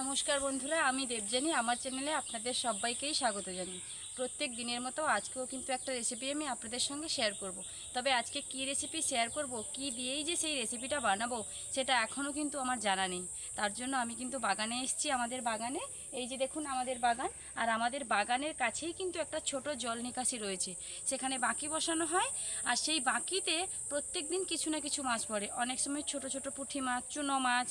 নমস্কার বন্ধুরা, আমি দেবজানি আমার চ্যানেলে আপনাদের সবাইকেই স্বাগত জানি প্রত্যেক দিনের মতো আজকেও কিন্তু একটা রেসিপি আমি আপনাদের সঙ্গে শেয়ার করব। তবে আজকে কি রেসিপি শেয়ার করব, কি দিয়েই যে সেই রেসিপিটা বানাবো, সেটা এখনও কিন্তু আমার জানা নেই। তার জন্য আমি কিন্তু বাগানে এসেছি। আমাদের বাগানে এই যে দেখুন আমাদের বাগান, আর আমাদের বাগানের কাছেই কিন্তু একটা ছোট জল নিকাশি রয়েছে। সেখানে বাকি বসানো হয়, আর সেই বাকিতে প্রত্যেক দিন কিছু না কিছু মাছ পড়ে। অনেক সময় ছোট ছোট পুঁটি মাছ, চুনো মাছ,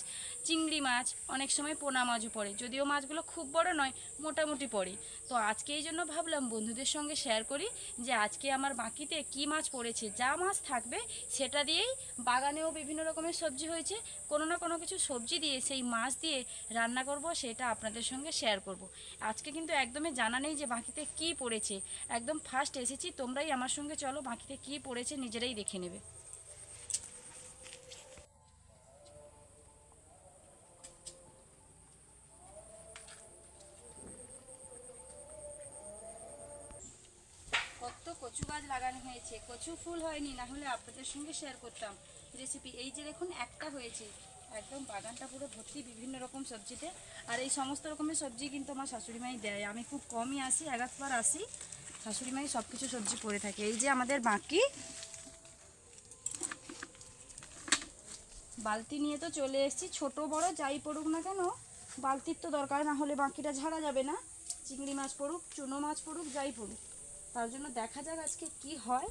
চিংড়ি মাছ, অনেক সময় পোনা মাছও পড়ে। যদিও মাছগুলো খুব বড় নয়, মোটামুটি পড়ে। তো আজকে এই জন্য ভাবলাম বন্ধুদের সঙ্গে শেয়ার করি যে আজকে আমার বাকিতে কি মাছ পড়েছে, যা মাছ থাকবে, সেটা দিয়েই বাগানেও বিভিন্ন রকমের সবজি হয়েছে। কোনো না কোনো কিছু সবজি দিয়ে, সেই মাছ দিয়ে রান্না করব, সেটা আপনাদের সঙ্গে শেয়ার করব। আজকে কিন্তু একদমই জানা নেই যে বাকিতে কি পড়েছে। একদম ফার্স্ট এসেছি, তোমরাই আমার সঙ্গে চলো, বাকিতে কি পড়েছে নিজেরাই দেখে নেবে। কত কচু গাছ লাগানো হয়েছে, কচু ফুল হয়নি না হলে আপনাদের সঙ্গে শেয়ার করতাম। রেসিপি এই যে দেখুন, একটা হয়েছে। একদম বাগানটা পুরো ভর্তি বিভিন্ন রকম সবজিতে। আর এই সমস্ত রকমের সবজি কিন্তু আমার শাশুড়িমাই দেয়। আমি খুব কমই আসি, এক একবার আসি। শাশুড়িমাই সব কিছু সবজি পড়ে থাকে। এই যে আমাদের বাকি। বালতি নিয়ে তো চলে এসেছি। ছোট, বড়, যাই পড়ুক না কেন, বালতির তো দরকার। না হলে বাকিটা ঝাড়া যাবে না। চিংড়ি মাছ পড়ুক, চুনো মাছ পড়ুক, যাই পড়ুক। তার জন্য দেখা যাক আজকে কি হয়।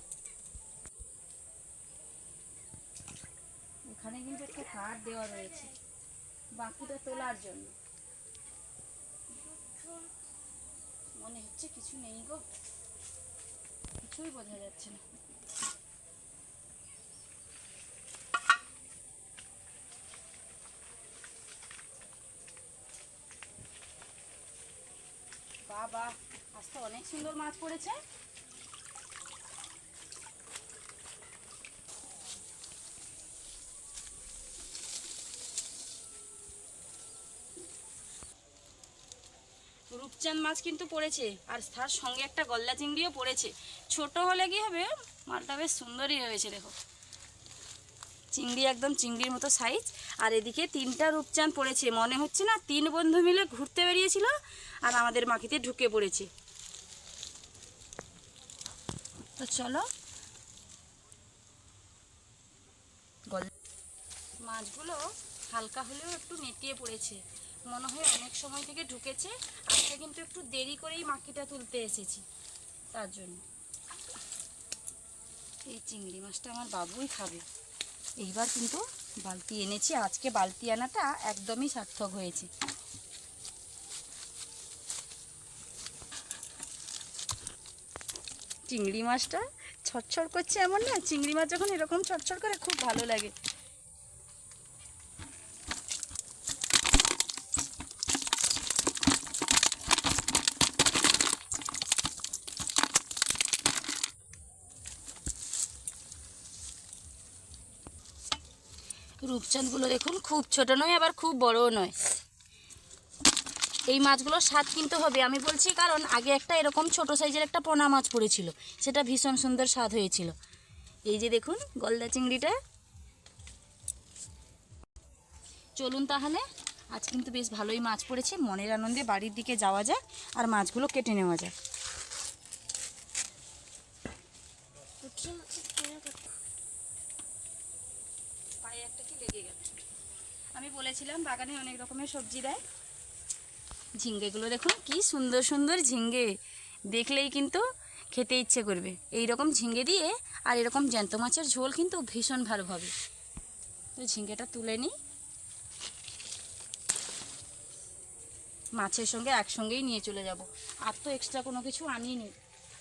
একটা কাঠ দেওয়া রয়েছে বাকিটা তোলার জন্য। মনে হচ্ছে কিছু নেই গো। কিছুই বোঝা যাচ্ছে না। বাবা, আজ তো অনেক সুন্দর মাছ পড়েছে। রূপচাঁদ মাছ কিন্তু পড়েছে, আর তার সঙ্গে একটা গলদা চিংড়িও পড়েছে। ছোট হলে কি হবে? মালটা বেশ সুন্দরই হয়েছে, দেখো। চিংড়ি একদম চিংড়ির মতো সাইজ আর এদিকে তিনটা রূপচাঁদ পড়েছে। মনে হচ্ছে না তিন বন্ধু মিলে ঘুরতে বেরিয়েছিল, আর আমাদের মাখিতে ঢুকে পড়েছে। তো চলো। গল- মাছগুলো হালকা হলেও একটু মেটিয়ে পড়েছে। মনে হয় অনেক সময় থেকে ঢুকেছে। আজকে কিন্তু একটু দেরি করেই মাখিটা তুলতে এসেছি। তার জন্য। এই চিংড়ি মাছটা আমার বাবুই খাবে। এইবার কিন্তু বালতি এনেছি। আজকে বালতি আনাটা একদমই সার্থক হয়েছে। চিংড়ি মাছটা ছটছট করছে এমন না। চিংড়ি মাছ যখন এরকম ছটছট করে খুব ভালো লাগে। রূপচাঁদগুলো দেখুন, খুব ছোট নয়, আবার খুব বড়ও নয়। এই মাছগুলোর স্বাদ কিন্তু হবে, আমি বলছি কারণ আগে একটা এরকম ছোট সাইজের একটা পোনা মাছ পড়েছিল, সেটা ভীষণ সুন্দর স্বাদ হয়েছিল। এই যে দেখুন, গলদা চিংড়িটা। চলুন তাহলে, আজ কিন্তু বেশ ভালোই মাছ পড়েছে, মনের আনন্দে বাড়ির দিকে যাওয়া যায় আর মাছগুলো কেটে নেওয়া যায় পায়ে একটা কি লেগে গেল আমি বলেছিলাম বাগানে অনেক রকমের সবজি দেয়। ঝিঙ্গেগুলো দেখুন, কি সুন্দর সুন্দর ঝিঙ্গে। দেখলেই কিন্তু খেতে ইচ্ছে করবে। এই রকম ঝিঙ্গে দিয়ে আর এরকম জ্যান্ত মাছের ঝোল কিন্তু ভীষণ ভালো হবে। তো ঝিঙ্গেটা তুলে নিই। মাছের সঙ্গে একসঙ্গেই নিয়ে চলে যাব। আর তো এক্সট্রা কোনো কিছু আনিনি।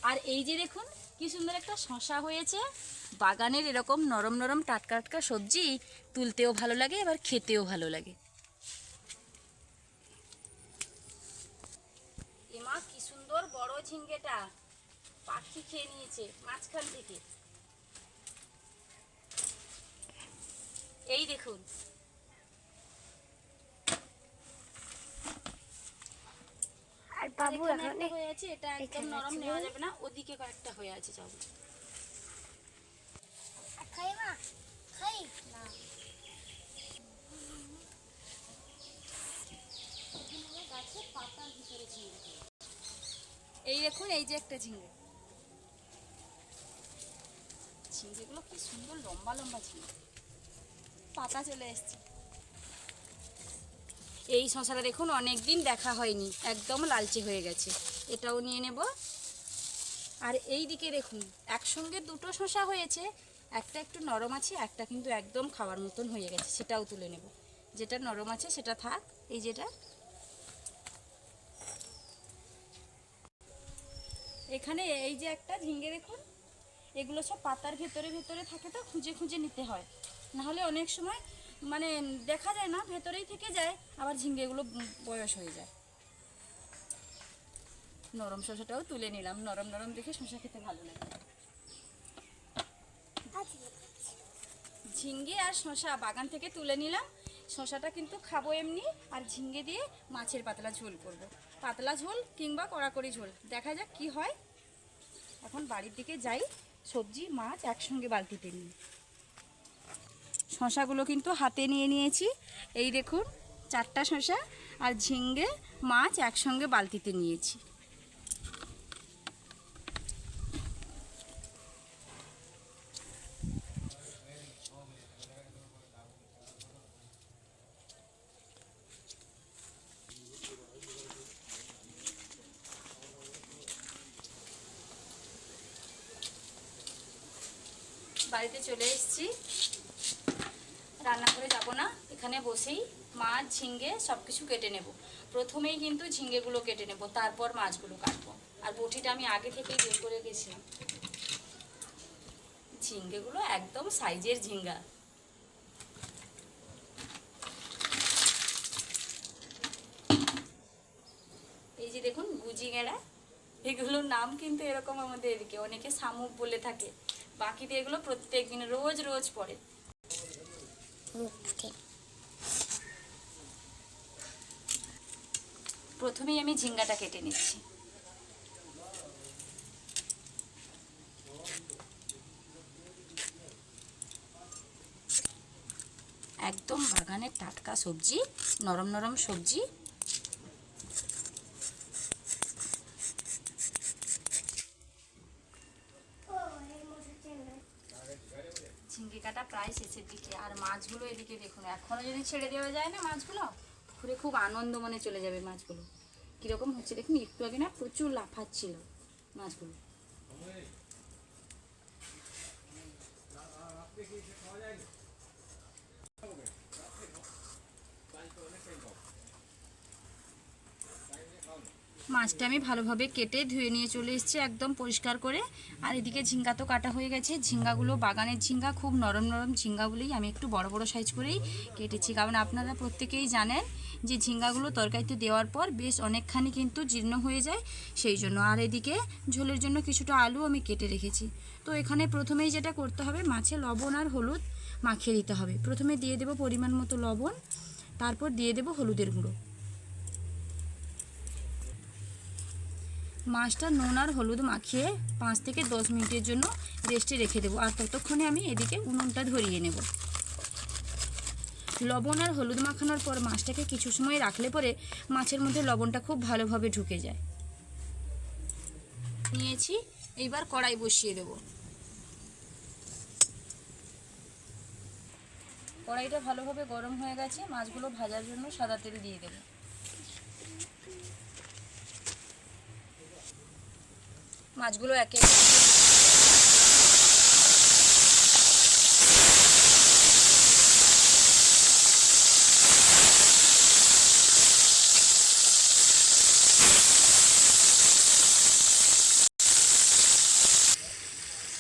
আর এই যে দেখুন, কি সুন্দর একটা শশা হয়েছে। বাগানের এরকম নরম নরম টাটকা টাটকা সবজি, তুলতেও ভালো লাগে, আবার খেতেও ভালো লাগে। এমা কি সুন্দর বড় ঝিঙ্গেটা। পাখি খেয়ে নিয়েছে মাঝখান থেকে। এই দেখুন বাবু এখানে। হয়ে আছে এটা একদম নরম নেওয়া যাবে না ওদিকে কয়েকটা হয়ে আছে যাও খাই মা খাই। না হচ্ছে পাতার ভিতরে ঝিঙে এই দেখুন এই যে একটা ঝিঙে ঝিঙেগুলো কি সুন্দর লম্বা লম্বা ঝিঙে পাতা চলে এসছে। এই শশাটা দেখুন অনেক দিন দেখা হয়নি, একদম লালচে হয়ে গেছে। এটাও নিয়ে নেব। আর এই দিকে দেখুন, একসঙ্গে দুটো শশা হয়েছে, একটা একটু নরম আছে, একটা কিন্তু একদম খাওয়ার মতন হয়ে গেছে, সেটাও তুলে নেব। যেটা নরম আছে, সেটা থাক, এই যেটা। এখানে এই যে একটা ঝিঙ্গে দেখুন, এগুলো সব পাতার ভেতরে ভেতরে থাকে তো, খুঁজে খুঁজে নিতে হয়। নাহলে অনেক সময় মানে দেখা যায় না, ভেতরেই থেকে যায়, আবার ঝিঙ্গেগুলো বয়স হয়ে যায়। নরম শসাটাও তুলে নিলাম, নরম নরম দেখে শসা খেতে ভালো লাগে। ঝিঙ্গে আর শসা বাগান থেকে তুলে নিলাম, শসাটা কিন্তু খাব এমনি, আর ঝিঙ্গে দিয়ে মাছের পাতলা ঝোল করব। পাতলা ঝোল কিংবা কড়াকড়ি ঝোল, দেখা যাক কি হয়। এখন বাড়ির দিকে যাই, সবজি, মাছ একসঙ্গে বালতিতে নিই। শশাগুলো কিন্তু হাতে নিয়ে নিয়েছি। এই দেখুন, চারটা শশা আর ঝিঙ্গে মাছ একসঙ্গে বালতিতে নিয়েছি। বাড়িতে চলে এসেছি। রান্না করে যাব না। এখানে বসেই মাছ, ঝিঙ্গে সব কিছু কেটে নেব। প্রথমেই কিন্তু ঝিঙ্গেগুলো কেটে নেব, তারপর মাছগুলো কাটবো। আর বটিটা আমি আগে থেকেই বের করে গেছিলাম ঝিঙ্গেগুলো একদম সাইজের ঝিঙ্গা। এই যে দেখুন, গুজি গেড়া। এগুলোর নাম কিন্তু এরকম আমাদের এদিকে অনেকে শামুক বলে থাকে। বাকিতে এগুলো প্রত্যেক দিন রোজ রোজ পড়ে। প্রথমেই আমি ঝিঙ্গাটা কেটে নিচ্ছি। একদম বাগানের টাটকা সবজি নরম নরম সবজি ঝিঙ্গে কাটা প্রায় শেষের দিকে আর মাছগুলো এদিকে দেখুন এখনও যদি ছেড়ে দেওয়া যায় না মাছগুলো, ঘুরে খুব আনন্দ মনে চলে যাবে মাছগুলো। কীরকম হচ্ছে দেখুন, একটু আগে না প্রচুর লাফাচ্ছিল মাছগুলো। মাছটা আমি ভালোভাবে কেটে ধুয়ে নিয়ে চলে এসেছি একদম পরিষ্কার করে। আর এদিকে ঝিঙ্গা তো কাটা হয়ে গেছে। ঝিঙ্গাগুলো, বাগানের ঝিঙ্গা, খুব নরম নরম ঝিঙ্গাগুলোই আমি একটু বড় বড় সাইজ করেই কেটেছি। কারণ আপনারা প্রত্যেকেই জানেন যে ঝিঙ্গাগুলো তরকারিতে দেওয়ার পর বেশ অনেকখানি কিন্তু জীর্ণ হয়ে যায় সেই জন্য। আর এদিকে ঝোলের জন্য কিছুটা আলু আমি কেটে রেখেছি। তো এখানে প্রথমেই যেটা করতে হবে, মাছে লবণ আর হলুদ মাখিয়ে দিতে হবে। প্রথমে দিয়ে দেবো পরিমাণ মতো লবণ, তারপর দিয়ে দেবো হলুদের গুঁড়ো। মাছটা নুন আর হলুদ মাখিয়ে পাঁচ থেকে দশ মিনিটের জন্য রেস্টে রেখে দেবো। আর ততক্ষণে আমি এদিকে উনুনটা ধরিয়ে নেব। লবণ আর হলুদ মাখানোর পর মাছটাকে কিছু সময় রাখলে পরে মাছের মধ্যে লবণটা খুব ভালোভাবে ঢুকে যায়। নিয়েছি, এইবার কড়াই বসিয়ে দেব। কড়াইটা ভালোভাবে গরম হয়ে গেছে, মাছগুলো ভাজার জন্য সাদা তেল দিয়ে দেবো। মাছগুলো একে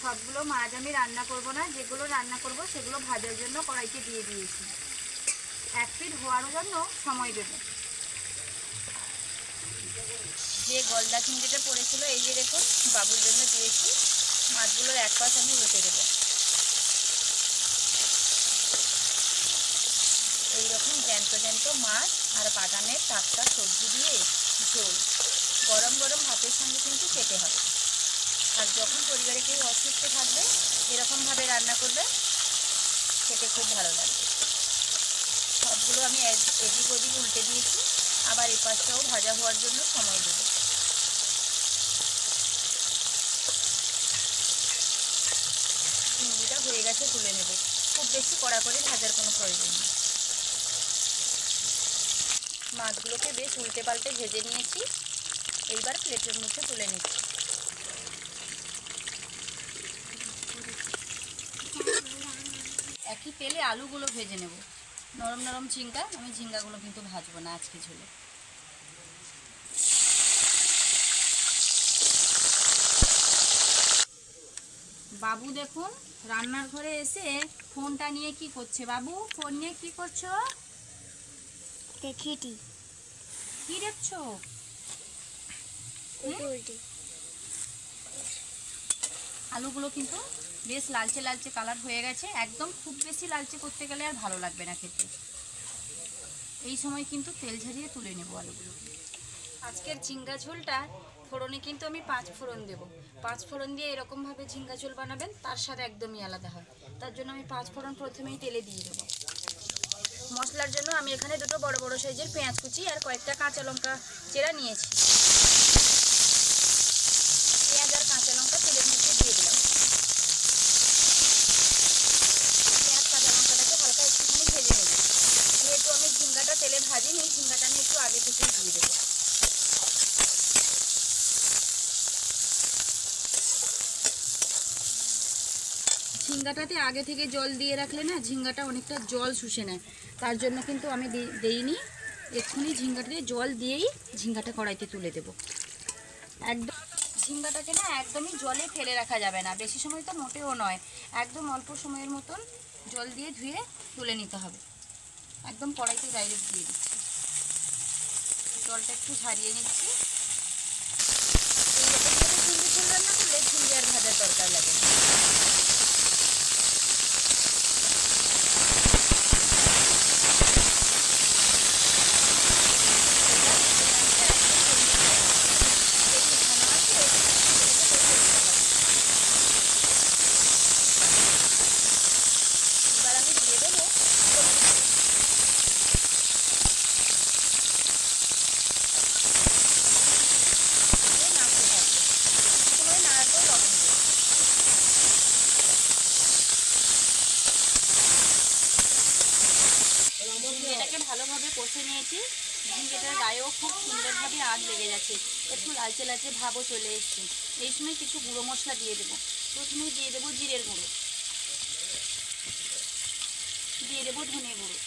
সবগুলো মাছ আমি রান্না করব না, যেগুলো রান্না করব সেগুলো ভাজার জন্য কড়াইতে দিয়ে দিয়েছি। এক পিঠ হওয়ার জন্য সময় দেবো। যে গলদা চিংড়িটা পড়েছিল, এই যে দেখুন, বাবুর জন্য দিয়েছি। মাছগুলোর এক পাশ আমি উল্টে দেবো। এইরকম জ্যান্ত জ্যান্ত মাছ আর বাগানের টাটকা সবজি দিয়ে ঝোল। গরম গরম ভাতের সঙ্গে কিন্তু খেতে হবে। আর যখন পরিবারে কেউ অসুস্থ থাকবে, এরকমভাবে রান্না করবে, খেতে খুব ভালো লাগবে সবগুলো আমি এদ- এদিক ওদিক উল্টে দিয়েছি। আবার এই পাশটাও ভাজা হওয়ার জন্য সময় দেবো চিংড়িটা হয়ে গেছে তুলে নেব। খুব বেশি কড়া করে ভাজার কোনো প্রয়োজন নেই। মাছগুলোকে বেশ উল্টে পাল্টে ভেজে নিয়েছি। এইবার প্লেটের মধ্যে তুলে নিচ্ছি। একই তেলে আলুগুলো ভেজে নেব। নরম নরম ঝিঙ্গা, আমি ঝিঙ্গাগুলো কিন্তু ভাজবো না আজকে ঝোলে। বাবু দেখুন রান্নার ঘরে এসে ফোনটা নিয়ে কি করছে? বাবু ফোন নিয়ে কি করছ? দেখিটি। কি দেখছ? আলুগুলো কিন্তু বেশ লালচে লালচে কালার হয়ে গেছে। একদম খুব বেশি লালচে করতে গেলে আর ভালো লাগবে না খেতে। এই সময় কিন্তু তেল ঝরিয়ে তুলে নেব আলুগুলো। আজকের ঝিঙ্গা ঝোলটা ফোড়নে কিন্তু আমি পাঁচ ফোড়ন দেবো। পাঁচ ফোড়ন দিয়ে এরকমভাবে ঝিঙ্গা ঝোল বানাবেন, তার স্বাদ একদমই আলাদা হয়। তার জন্য আমি পাঁচ ফোড়ন প্রথমেই তেলে দিয়ে দেবো। মশলার জন্য আমি এখানে দুটো বড় বড় সাইজের পেঁয়াজ কুচি আর কয়েকটা কাঁচা লঙ্কা চেরা নিয়েছি। পেঁয়াজ আর কাঁচা লঙ্কা তেলের মধ্যে দিয়ে দিলাম। পেঁয়াজ, কাঁচা লঙ্কাটাকে হালকা একটুখানি ভেজে নেব। যেহেতু আমি ঝিঙ্গাটা তেলে ভাজিনি, ঝিঙ্গাটা আমি একটু আগে থেকেই দিয়ে দেবো। ঝিঙ্গাটাতে আগে থেকে জল দিয়ে রাখলে না ঝিঙ্গাটা অনেকটা জল শুষে নেয়। তার জন্য কিন্তু আমি দেইনি। এক্ষুনি ঝিঙ্গাটাতে জল দিয়েই ঝিঙ্গাটা কড়াইতে তুলে দেব। একদম ঝিঙ্গাটাকে না একদমই জলে ফেলে রাখা যাবে না। বেশি সময় তো মোটেও নয়। একদম অল্প সময়ের মতন জল দিয়ে ধুয়ে তুলে নিতে হবে। একদম কড়াইতে ডাইরেক্ট দিয়ে দিচ্ছি। জলটা একটু ঝারিয়ে নিচ্ছি। ঝিঙ্গি রান্না করলে ঝিঙ্গি আর ভাজার দরকার লাগে না এবার আমি দিয়ে দেবো দিয়ে নাড়তে থাকব সময় নাড়ার পর লবণ দেবো ঝিঙ্গেটাকে ভালোভাবে কষে নিয়েছি। ঝিঙ্গেটার গায়েও খুব সুন্দরভাবে আগ লেগে যাচ্ছে একটু লালচে লালচে ভাবও চলে এসছে। এই সময় কিছু গুঁড়ো মশলা দিয়ে দেবো। প্রথমে দিয়ে দেবো জিরের গুঁড়ো। দিয়ে দেবো ধনে গুঁড়ো।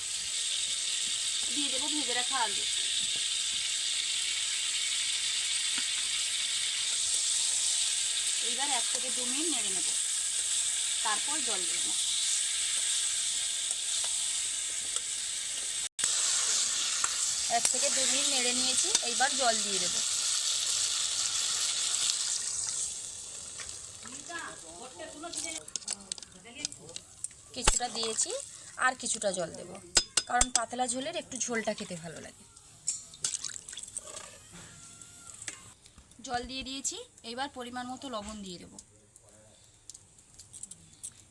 দিয়ে দেবো ভেজে রাখা আলু। এইবার এক থেকে দু মিনিট নেড়ে নেব। তারপর জল দেবো। এক থেকে দু মিনিট নেড়ে নিয়েছি, এইবার জল দিয়ে দেবো। কিছুটা দিয়েছি, আর কিছুটা জল দেব, কারণ পাতলা ঝোলের একটু ঝোলটা খেতে ভালো লাগে। জল দিয়ে দিয়েছি, এইবার পরিমাণ মতো লবণ দিয়ে দেবো।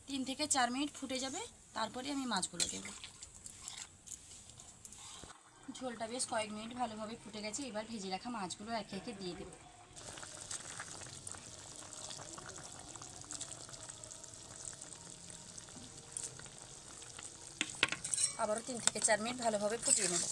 তিন থেকে চার মিনিট ফুটে যাবে, তারপরে আমি মাছগুলো দেবো। ঝোলটা বেশ কয়েক মিনিট ভালোভাবে ফুটে গেছে, এবার ভেজে রাখা মাছগুলো একে একে দিয়ে দেবো। আবারও তিন থেকে চার মিনিট ভালোভাবে ফুটিয়ে নেব।